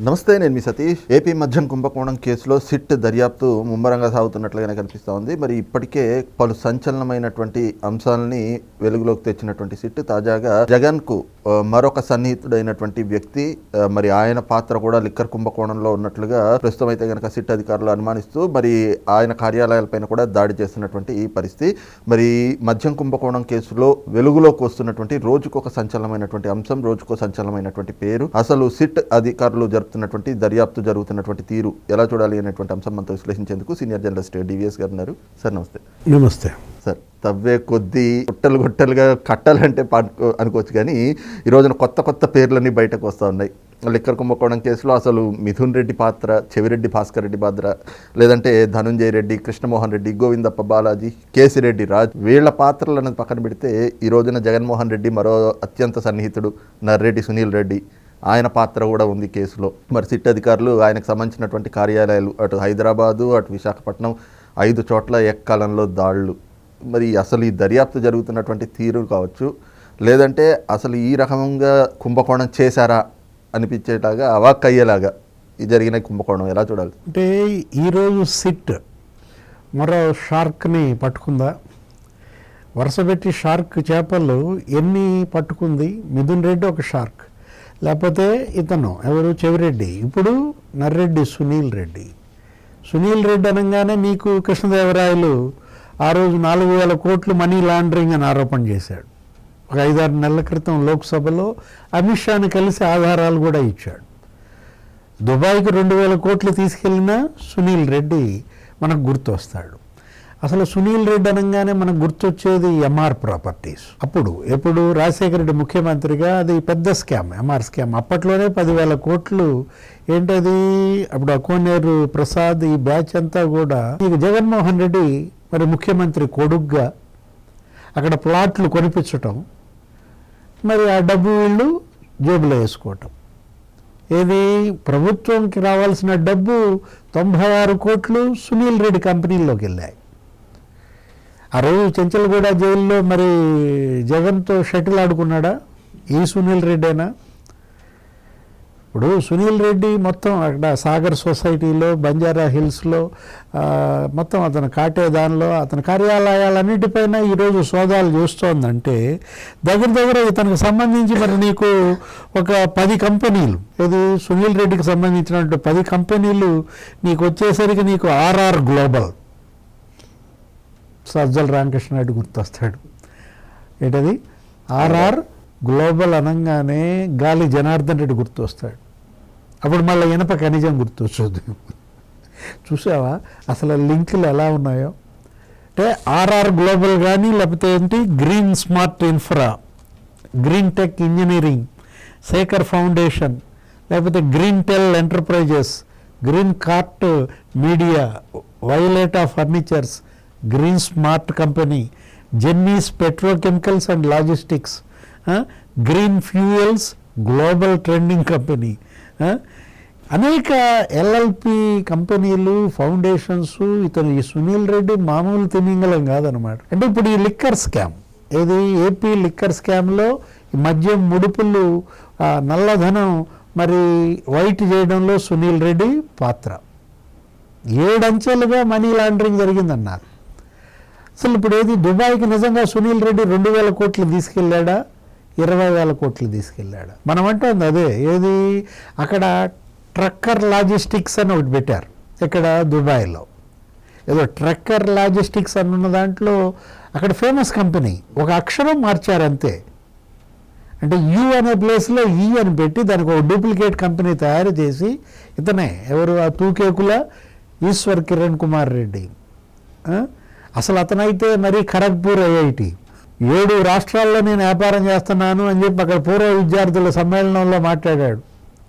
నమస్తే నేను మీ సతీష్. ఏపీ మద్యం కుంభకోణం కేసులో సిట్ దర్యాప్తు ముమ్మరంగా సాగుతున్నట్లుగానే కనిపిస్తూ ఉంది మరి ఇప్పటికే పలు సంచలనమైనటువంటి అంశాలని వెలుగులోకి తెచ్చినటువంటి సిట్ తాజాగా జగన్కు మరొక సన్నిహితుడైనటువంటి వ్యక్తి మరి ఆయన పాత్ర కూడా లిక్కర్ కుంభకోణంలో ఉన్నట్లుగా ప్రస్తుతం అయితే కనుక సిట్ అధికారులు అనుమానిస్తూ మరి ఆయన కార్యాలయాలపైన కూడా దాడి చేస్తున్నటువంటి ఈ పరిస్థితి. మరి మద్యం కుంభకోణం కేసులో వెలుగులోకి వస్తున్నటువంటి రోజుకు ఒక సంచలనమైనటువంటి అంశం రోజుకో సంచలనమైనటువంటి పేరు. అసలు సిట్ అధికారులు జరుపుతున్నటువంటి దర్యాప్తు జరుగుతున్నటువంటి తీరు ఎలా చూడాలి అనేటువంటి అంశం మనతో విశ్లేషించేందుకు సీనియర్ జర్నలిస్ట్ డివిఎస్ గారు ఉన్నారు. సార్ నమస్తే. నమస్తే. సార్ తవ్వే కొద్దీ గుట్టలు గుట్టలుగా కట్టాలంటే అనుకోవచ్చు కానీ ఈ రోజున కొత్త కొత్త పేర్లన్నీ బయటకు వస్తూ ఉన్నాయి. లిక్కర్ కుంభకోణం కేసులో అసలు మిథున్ రెడ్డి పాత్ర చెవిరెడ్డి భాస్కర్ రెడ్డి పాత్ర లేదంటే ధనుంజయ రెడ్డి కృష్ణమోహన్ రెడ్డి గోవిందప్ప బాలాజీ కేసిరెడ్డి రాజ్ వీళ్ళ పాత్రలు అనేది పక్కన పెడితే ఈ రోజున జగన్మోహన్ రెడ్డి మరో అత్యంత సన్నిహితుడు నర్రెడ్డి సునీల్ రెడ్డి. ఆయన పాత్ర కూడా ఉంది కేసులో. మరి సిట్ అధికారులు ఆయనకు సంబంధించినటువంటి కార్యాలయాలు అటు హైదరాబాదు అటు విశాఖపట్నం ఐదు చోట్ల ఎక్కాలంలో దాళ్ళు మరి అసలు ఈ దర్యాప్తు జరుగుతున్నటువంటి తీరు కావచ్చు లేదంటే అసలు ఈ రకంగా కుంభకోణం చేశారా అనిపించేలాగా అవాక్ అయ్యేలాగా ఈ జరిగిన కుంభకోణం ఎలా చూడాలి? అంటే ఈరోజు సిట్ మరో షార్క్ని పట్టుకుందా? వరుసపెట్టి షార్క్ చేపలు ఎన్ని పట్టుకుంది? మిథున్ రెడ్డి ఒక షార్క్. లేకపోతే ఇతను ఎవరు? చెవిరెడ్డి. ఇప్పుడు నర్రెడ్డి సునీల్ రెడ్డి. సునీల్ రెడ్డి అనగానే మీకు కృష్ణదేవరాయలు ఆ రోజు నాలుగు వేల కోట్లు మనీ లాండరింగ్ అని ఆరోపణ చేశాడు. ఒక ఐదారు నెలల క్రితం లోక్సభలో అమిత్ షాని కలిసి ఆధారాలు కూడా ఇచ్చాడు. దుబాయ్కి రెండు వేల కోట్లు తీసుకెళ్ళిన సునీల్ రెడ్డి మనకు గుర్తొస్తాడు. అసలు సునీల్ రెడ్డి అనగానే మనకు గుర్తొచ్చేది ఎంఆర్ ప్రాపర్టీస్. అప్పుడు ఎప్పుడు రాజశేఖర రెడ్డి ముఖ్యమంత్రిగా అది పెద్ద స్కామ్ ఎంఆర్ స్కామ్. అప్పట్లోనే పదివేల కోట్లు ఏంటది? అప్పుడు అకోనేరు ప్రసాద్ ఈ బ్యాచ్ అంతా కూడా ఇక జగన్మోహన్ రెడ్డి మరి ముఖ్యమంత్రి కొడుగ్గా అక్కడ ప్లాట్లు కొనిపించటం మరి ఆ డబ్బు వీళ్ళు జేబులో వేసుకోవటం. ఏది? ప్రభుత్వంకి రావాల్సిన డబ్బు తొంభై ఆరు కోట్లు సునీల్ రెడ్డి కంపెనీల్లోకి వెళ్ళాయి. ఆ రోజు చెంచల్గూడ జైల్లో మరి జగన్తో షటిల్ ఆడుకున్నాడా? ఈ సునీల్ రెడ్డేనా? ఇప్పుడు సునీల్ రెడ్డి మొత్తం అక్కడ సాగర్ సొసైటీలో బంజారా హిల్స్లో మొత్తం అతను కాటే దానిలో అతని కార్యాలయాలన్నిటిపైన ఈరోజు సోదాలు చేస్తోందంటే దగ్గర దగ్గర ఇతనికి సంబంధించి మరి నీకు ఒక పది కంపెనీలు ఏది సునీల్ రెడ్డికి సంబంధించినటువంటి పది కంపెనీలు నీకు వచ్చేసరికి నీకు ఆర్ఆర్ గ్లోబల్. సజ్జల రామకృష్ణారెడ్డి గుర్తొస్తాడు. ఏంటది? ఆర్ఆర్ గ్లోబల్ అనగానే గాలి జనార్దన్ రెడ్డి గుర్తొస్తాడు. అప్పుడు మళ్ళీ ఇనప ఖనిజం గుర్తొచ్చుద్ది చూసావా? అసలు లింకులు ఎలా ఉన్నాయో? అంటే ఆర్ఆర్ గ్లోబల్ కానీ లేకపోతే ఏంటి? Green smart infra green tech engineering Shekhar foundation లేకపోతే green tel enterprises green cart media వైలేటా furnitures green smart company జెన్నీస్ petrochemicals and logistics green fuels global trending company అనేక ఎల్ఎల్పి కంపెనీలు ఫౌండేషన్స్ ఇతను ఈ సునీల్ రెడ్డి మామూలు తిమింగలం కాదనమాట అంటే ఇప్పుడు ఈ లిక్కర్ స్కామ్ ఏది? ఏపీ లిక్కర్ స్కామ్లో ఈ మద్యం ముడుపులు నల్లధనం మరి వైట్ చేయడంలో సునీల్ రెడ్డి పాత్ర. ఏడంచెలుగా మనీ లాండరింగ్ జరిగిందన్నారు. అసలు ఇప్పుడు ఏది? దుబాయ్కి నిజంగా సునీల్ రెడ్డి రెండు వేల కోట్లు తీసుకెళ్ళాడా? ఇరవై వేల కోట్లు తీసుకెళ్ళాడా? మనం అంటుంది అదే ఏది? అక్కడ ట్రక్కర్ లాజిస్టిక్స్ అని ఒకటి పెట్టారు ఇక్కడ దుబాయ్లో. ఏదో ట్రక్కర్ లాజిస్టిక్స్ అని ఉన్న దాంట్లో అక్కడ ఫేమస్ కంపెనీ ఒక అక్షరం మార్చారు అంతే. అంటే యు అనే ప్లేస్లో ఈ అని పెట్టి దానికి ఒక డూప్లికేట్ కంపెనీ తయారు చేసి ఇతనే ఎవరు? ఆ తూకేకుల ఈశ్వర్ కిరణ్ కుమార్ రెడ్డి. అసలు అతనైతే మరి ఖరగ్పూర్ ఐఐటి. ఏడు రాష్ట్రాల్లో నేను వ్యాపారం చేస్తున్నాను అని చెప్పి అక్కడ పూర్వ విద్యార్థుల సమ్మేళనంలో మాట్లాడాడు.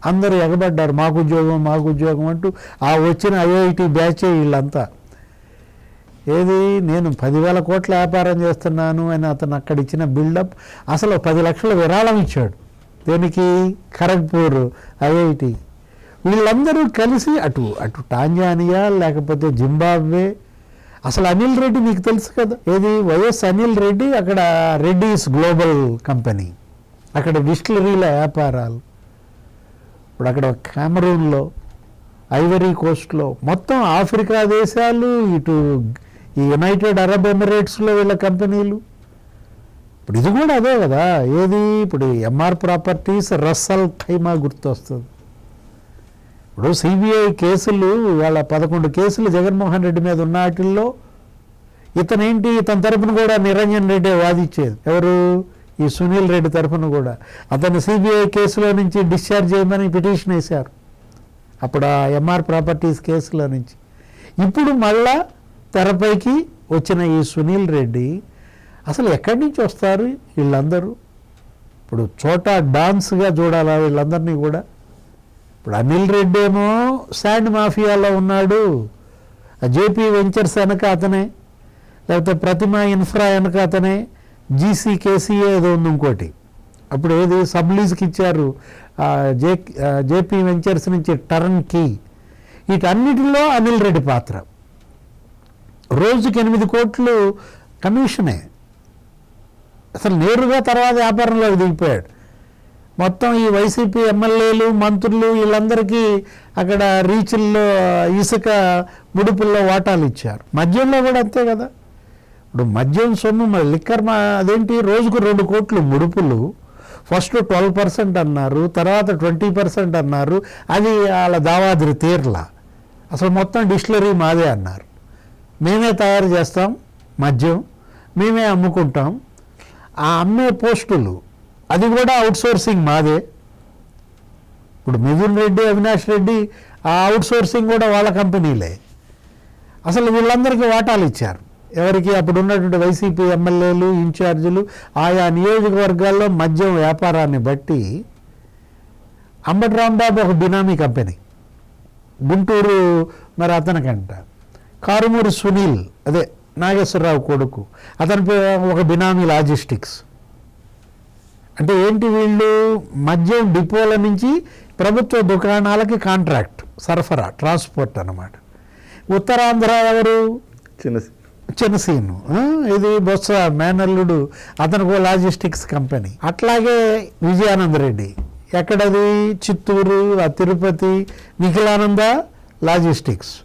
అందరూ ఎగబడ్డారు. మాకు ఉద్యోగం మాకు ఉద్యోగం అంటూ ఆ వచ్చిన ఐఐటి బ్యాచే వీళ్ళంతా. ఏది? నేను పదివేల కోట్ల వ్యాపారం చేస్తున్నాను అని అతను అక్కడ ఇచ్చిన బిల్డప్ అసలు పది లక్షల విరాళం ఇచ్చాడు. దేనికి? ఖరగ్పూర్ ఐఐటి. వీళ్ళందరూ కలిసి అటు అటు టాంజానియా లేకపోతే జింబాబ్వే అసలు అనిల్ రెడ్డి మీకు తెలుసు కదా? ఏది? వైఎస్ అనిల్ రెడ్డి అక్కడ రెడ్డిస్ గ్లోబల్ కంపెనీ అక్కడ డిస్టిలరీల వ్యాపారాలు. ఇప్పుడు అక్కడ క్యామరూన్లో ఐవరీ కోస్ట్లో మొత్తం ఆఫ్రికా దేశాలు ఇటు ఈ యునైటెడ్ అరబ్ ఎమిరేట్స్లో వీళ్ళ కంపెనీలు. ఇప్పుడు ఇది కూడా అదే కదా? ఏది? ఇప్పుడు ఎంఆర్ ప్రాపర్టీస్ రస్సల్ ఖైమా గుర్తొస్తుంది. ఇప్పుడు సిబిఐ కేసులు వాళ్ళ పదకొండు కేసులు జగన్మోహన్ రెడ్డి మీద ఉన్న వాటిల్లో ఇతనేంటి? ఇతని తరపున కూడా నిరంజన్ రెడ్డి వాదించేది ఎవరు? ఈ సునీల్ రెడ్డి తరపున కూడా. అతను సిబిఐ కేసులో నుంచి డిశ్చార్జ్ చేయమని పిటిషన్ వేశారు. అప్పుడు ఆ ఎంఆర్ ప్రాపర్టీస్ కేసులో నుంచి. ఇప్పుడు మళ్ళా తెరపైకి వచ్చిన ఈ సునీల్ రెడ్డి అసలు ఎక్కడి నుంచి వస్తారు వీళ్ళందరూ? ఇప్పుడు చోట డాన్స్గా చూడాలా వీళ్ళందరినీ కూడా? ఇప్పుడు అనిల్ రెడ్డి ఏమో శాండ్ మాఫియాలో ఉన్నాడు. జేపీ వెంచర్స్ వెనక అతనే. లేకపోతే ప్రతిమ ఇన్ఫ్రా వెనక అతనే. జీసీ కేసీఏ ఏదో ఉంది ఇంకోటి. అప్పుడు ఏది? సబ్లీజ్కి ఇచ్చారు. జే జేపీ వెంచర్స్ నుంచి టర్న్ కీ. వీటన్నిటిలో అనిల్ రెడ్డి పాత్ర. రోజుకి ఎనిమిది కోట్లు కమిషనే. అసలు నేరుగా తర్వాత వ్యాపారంలోకి దిగిపోయాడు. మొత్తం ఈ వైసీపీ ఎమ్మెల్యేలు మంత్రులు వీళ్ళందరికీ అక్కడ రీచుల్లో ఇసుక ముడుపుల్లో వాటాలు ఇచ్చారు. మద్యంలో కూడా అంతే కదా. ఇప్పుడు మద్యం సొమ్ము మరి లిక్కర్ మా అదేంటి? రోజుకు రెండు కోట్లు ముడుపులు. ఫస్ట్ ట్వెల్వ్ పర్సెంట్ అన్నారు తర్వాత ట్వంటీ పర్సెంట్ అన్నారు అది వాళ్ళ దావాదిరి తీర్లా. అసలు మొత్తం డిస్టిలరీ మాదే అన్నారు. మేమే తయారు చేస్తాం మద్యం మేమే అమ్ముకుంటాం. ఆ అమ్మే పోస్టులు అది కూడా అవుట్సోర్సింగ్ మాదే. ఇప్పుడు మిథున్ రెడ్డి అవినాష్ రెడ్డి ఆ అవుట్సోర్సింగ్ కూడా వాళ్ళ కంపెనీలే. అసలు వీళ్ళందరికీ వాటాలు ఇచ్చారు. ఎవరికి అప్పుడు ఉన్నటువంటి వైసీపీ ఎమ్మెల్యేలు ఇన్ఛార్జీలు ఆయా నియోజకవర్గాల్లో మద్యం వ్యాపారాన్ని బట్టి అంబటి రాంబాబు ఒక బినామీ కంపెనీ. గుంటూరు మరి అతనికంట. కారుమూరు సునీల్ అదే నాగేశ్వరరావు కొడుకు. అతని పే- ఒక బినామీ లాజిస్టిక్స్. అంటే ఏంటి వీళ్ళు? మద్యం డిపోల నుంచి ప్రభుత్వ దుకాణాలకి కాంట్రాక్ట్ సరఫరా ట్రాన్స్పోర్ట్ అన్నమాట. ఉత్తరాంధ్ర ఎవరు? చిన్న చిన్నసీను. ఇది బొత్స మేనల్లుడు అతనికి లాజిస్టిక్స్ కంపెనీ. అట్లాగే విజయానంద రెడ్డి. ఎక్కడది? చిత్తూరు తిరుపతి నిఖిలానంద లాజిస్టిక్స్.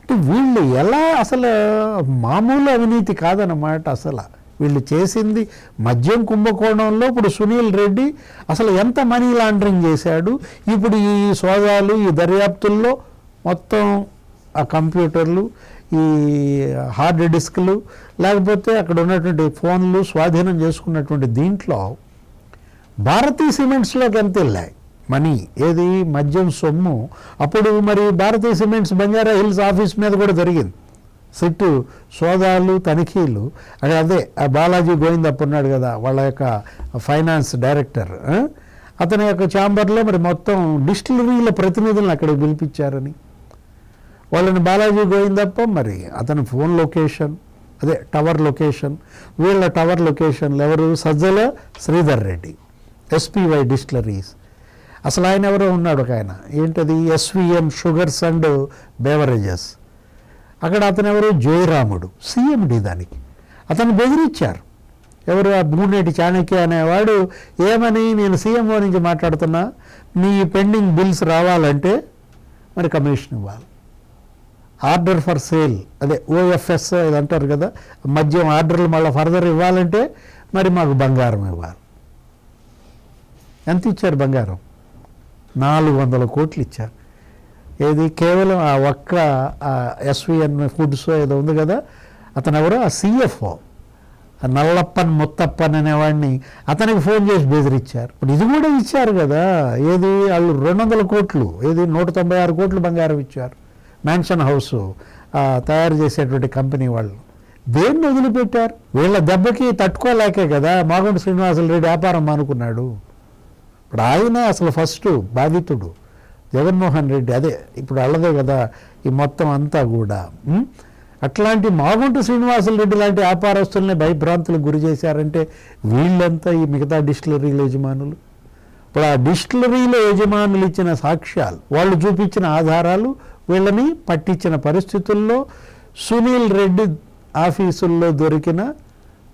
అంటే వీళ్ళు ఎలా అసలు మామూలు అవినీతి కాదన్నమాట అసలు. వీళ్ళు చేసింది మద్యం కుంభకోణంలో ఇప్పుడు సునీల్ రెడ్డి అసలు ఎంత మనీ లాండరింగ్ చేశాడు? ఇప్పుడు ఈ సోదాలు ఈ దర్యాప్తుల్లో మొత్తం ఆ కంప్యూటర్లు ఈ హార్డ్ డిస్క్లు లేకపోతే అక్కడ ఉన్నటువంటి ఫోన్లు స్వాధీనం చేసుకున్నటువంటి దీంట్లో భారతీయ సిమెంట్స్లోకి ఎంత వెళ్ళాయి? మనీ ఏది? మద్యం సొమ్ము. అప్పుడు మరి Bharatiya cements Banjara hills office మీద కూడా జరిగింది. సిట్టు సోదాలు తనిఖీలు. అక్కడ అదే ఆ బాలాజీ గోవిందప్ప ఉన్నాడు కదా వాళ్ళ యొక్క ఫైనాన్స్ డైరెక్టర్ అతని యొక్క ఛాంబర్లో మరి మొత్తం డిస్టిలరీల ప్రతినిధులను అక్కడికి పిలిపించారని. వాళ్ళని బాలాజీ గోవిందప్ప మరి అతని ఫోన్ లొకేషన్ అదే టవర్ లొకేషన్ వీళ్ళ టవర్ లొకేషన్లు ఎవరు? Sajjala Sridhar Reddy SPY distilleries. అసలు ఆయన ఎవరో ఉన్నాడు ఒక ఆయన. ఏంటది? SVM sugars and beverages. అక్కడ అతను ఎవరు? జయరాముడు సీఎండి దానికి. అతను బెదిరించారు. ఎవరు? ఆ భూనేటి చాణక్య అనేవాడు ఏమని? నేను సీఎంఓ నుంచి మాట్లాడుతున్నా. నీ పెండింగ్ బిల్స్ రావాలంటే మరి కమిషన్ ఇవ్వాలి. ఆర్డర్ ఫర్ సేల్ అదే ఓఎఫ్ఎస్ ఇది అంటారు కదా మద్యం ఆర్డర్లు మళ్ళీ ఫర్దర్ ఇవ్వాలంటే మరి మాకు బంగారం ఇవ్వాలి. ఎంత ఇచ్చారు బంగారం? నాలుగు వందల కోట్లు ఇచ్చారు. ఏది? కేవలం ఆ ఒక్క ఎస్విఎన్ ఫుడ్స్ ఏదో ఉంది కదా అతను ఎవరు ఆ సిఎఫ్ఓ నల్లప్పన్ ముత్తప్పన్ అనేవాడిని అతనికి ఫోన్ చేసి బెదిరిచ్చారు. ఇప్పుడు ఇది కూడా ఇచ్చారు కదా. ఏది? వాళ్ళు రెండు వందల కోట్లు. ఏది? నూట తొంభై ఆరు కోట్లు బంగారం ఇచ్చారు. మ్యాన్షన్ హౌస్ తయారు చేసేటువంటి కంపెనీ వాళ్ళు. దేన్ని వదిలిపెట్టారు? వీళ్ళ దెబ్బకి తట్టుకోలేకే కదా. మాగుంట శ్రీనివాసులు రెడ్డి వ్యాపారం మానుకున్నాడు. ఇప్పుడు ఆయనే అసలు ఫస్ట్ బాధితుడు. జగన్మోహన్ రెడ్డి అదే ఇప్పుడు అల్లదే కదా ఈ మొత్తం అంతా కూడా అట్లాంటి మాగుంట శ్రీనివాసులు రెడ్డి లాంటి వ్యాపారస్తుల్ని భయభ్రాంతులకు గురి చేశారంటే వీళ్ళంతా ఈ మిగతా డిస్టిలరీల యజమానులు. ఇప్పుడు ఆ డిస్టిలరీల యజమానులు ఇచ్చిన సాక్ష్యాలు వాళ్ళు చూపించిన ఆధారాలు వీళ్ళని పట్టించిన పరిస్థితుల్లో సునీల్ రెడ్డి ఆఫీసుల్లో దొరికిన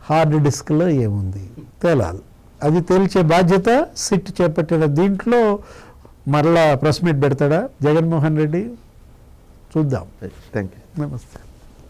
హార్డ్ డిస్క్లో ఏముంది? తేలాలి. అది తేల్చే బాధ్యత సిట్ చేపట్టిన దీంట్లో మరలా ప్రెస్ మీట్ పెడతాడా? జగన్మోహన్ రెడ్డి? చూద్దాం. థ్యాంక్ యూ నమస్తే.